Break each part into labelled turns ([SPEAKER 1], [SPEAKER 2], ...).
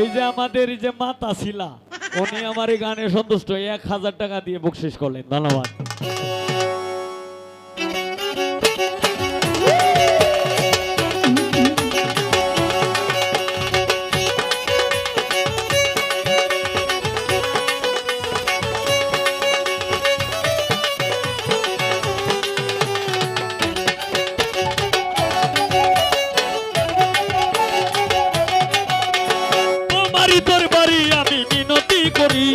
[SPEAKER 1] এই যে আমাদের এই যে মাতা ছিলা উনি আমার এই গানে সন্তুষ্ট। এক হাজার টাকা দিয়ে বকশিস করলেন, ধন্যবাদ। করি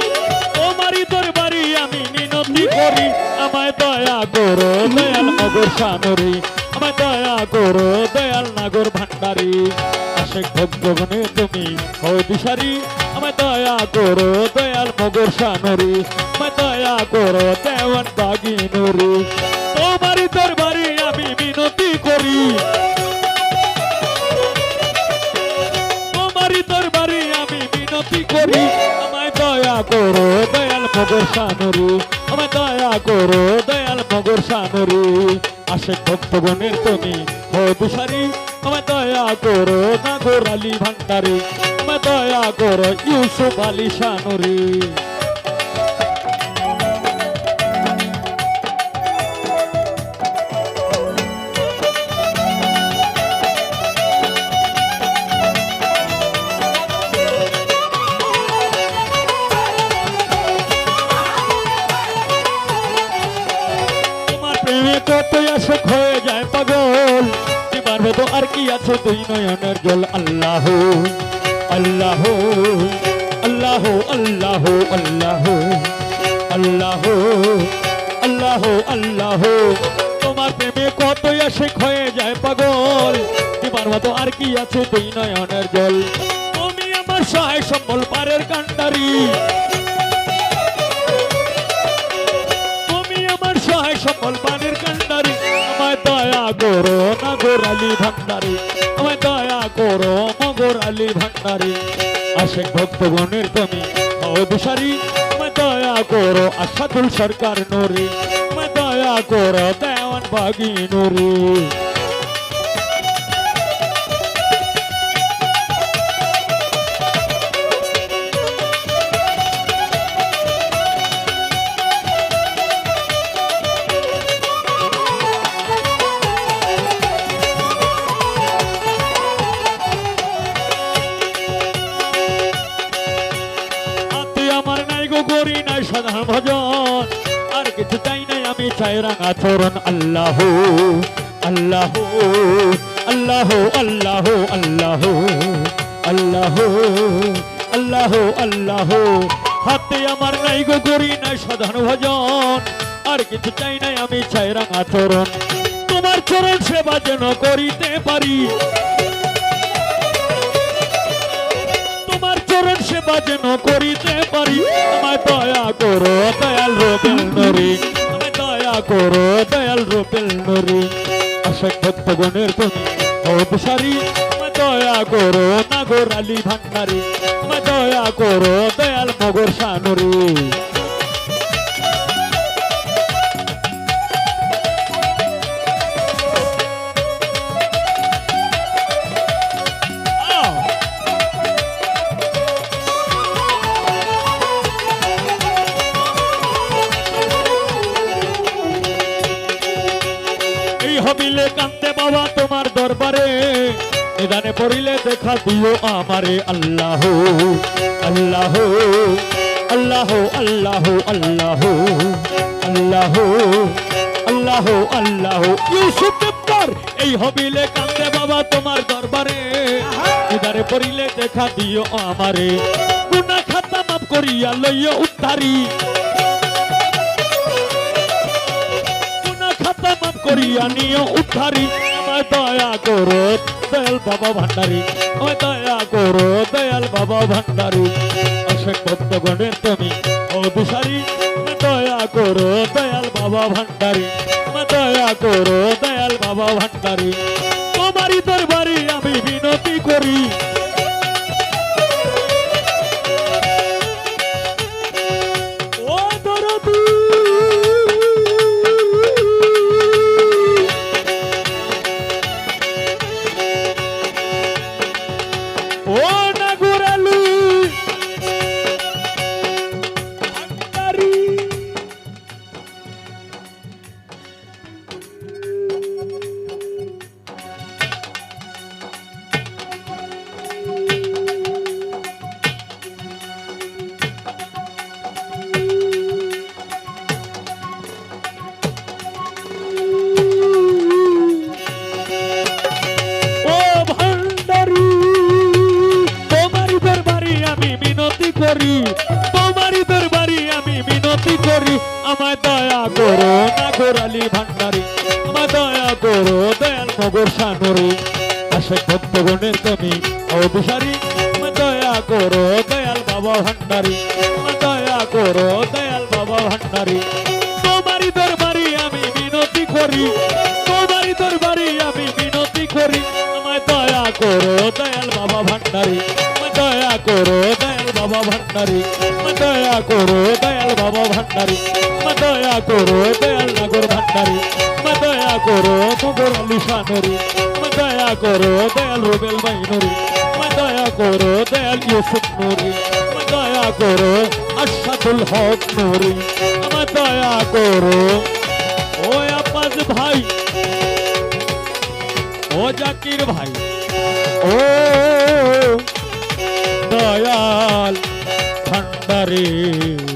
[SPEAKER 1] তোমারই তোর বাড়ি আমি মিনতি করি। আমায় দয়া করো, দয়াল নগর সানরি আমায় দয়া করো, দয়াল নাগর ভান্ডারি। আশেক ভক্তগণে তুমি হও আমায় দয়া করো, দয়াল মগর সানরি আমায় দয়া করো, দেওয়ান বাগি নুরি তোমারই তোর বাড়ি আমি মিনতি করি। তোমারই দরবারে আমি বিনতি করি। আমায় দয়া করো, দয়াল মগর সানরি। আমায় দয়া করো, দয়াল মগর সানরি। আশেক ভক্তগণের তুমি হো দুসারি আমায় দয়া করো, নাগর আলী ভান্ডারি। আমায় দয়া করো, ইউসুফ আলী সানরি। পাগল। তোমার মতো আর কি আছে তুই নয়নের জল? আল্লাহ আল্লাহ আল্লাহ আল্লাহ আল্লাহ আল্লাহ আল্লাহ আল্লাহ। তোমার প্রেমে কত আসে হয়ে যায় পাগল। তোমার মতো আর কি আছে তুই নয়নের জল? তুমি আমার সহায় সম্বল পারের কান্ডারি। তুমি আমার সহায় সফল আলী ভান্ডারি, আমায় দয়া করো, মগর আলী ভান্ডারি। আশেক ভক্তগণের তুমি অবিসারি আমায় দয়া করো, আশাদুল সরকার নুরি। আমায় দয়া করো, দেওয়ান বাগি করি নাই সাধারণ ভজন। আর কিছু চাই নাই আমি, চাই রাঙা চরণ। আল্লাহ আল্লাহ আল্লাহ আল্লাহ আল্লাহ আল্লাহ আল্লাহ আল্লাহ। হাতে আমার নাই গো, করি নাই সাধারণ ভজন। আর কিছু চাই নাই আমি, চাই রাঙা চরণ। তোমার চরণ সেবা যেন করিতে পারি। চরণ সেবা যেন করিতে পারি। আমায় দয়া করো, দয়াল রোবেল নরি। আমায় দয়া করো, দয়াল রোবেল নরি। আশেক ভক্তগণের তুমি অবসারি আমায় দয়া করো, নাগর আলী ভান্ডারি। আমায় দয়া করো, দয়াল মগর সানরি হবিলে কান্তে বাবা তোমার দরবারে। নিদানে পড়িলে দেখা দিও আমারে আল্লাহ আল্লাহ আল্লাহ আল্লাহ আল্লাহ আল্লাহ আল্লাহ আল্লাহ। ইউসুফ দেবদার এই হবিলে কান্দে বাবা তোমার দরবারে। নিদানে পড়িলে দেখা দিও আমারে। গুনা খাতা মাফ করিয়া লইয়া উদ্ধারি। করিয়া নিও উদ্ধারি। আমায় দয়া করো, দয়াল বাবা ভান্ডারি। আমায় দয়া করো, দয়াল বাবা ভান্ডারি। অশেক ভক্তগণের তুমি ও দয়া করো, দয়াল বাবা ভান্ডারি। আমায় দয়া করো, দয়াল বাবা ভান্ডারি। তোমারই দরবারি আমি বিনতি করি। করি তোমারই দরবারি আমি মিনতি করি। আমায় দয়া করো নাগর আলী ভান্ডারি, আমায় দয়া করো দয়াল মগর সানরি আশেক ভক্তগণের তুমি অভিসারী দয়া করো দয়াল বাবা ভান্ডারি। দয়া করো দয়াল বাবা ভান্ডারি। তোমারই দরবারি আমি মিনতি করি তোমারই দরবারি আমি মিনতি করি। আমায় দয়া করো দয়াল বাবা ভান্ডারি দয়া করো, দয়াল বাবা ভান্ডারি দয়া করো, দয়াল নাগর ভান্ডারি দয়া করো মগর আলী শানরি দয়া করো, দয়াল রুবেল আমায় দয়া করো, দয়াল ইউসুফ নুরি দয়া করো আশাদুল হক নুরি আমায় দয়া করো। ও আব্বাস ভাই, ও জাকির ভাই, ও ভান্ডারী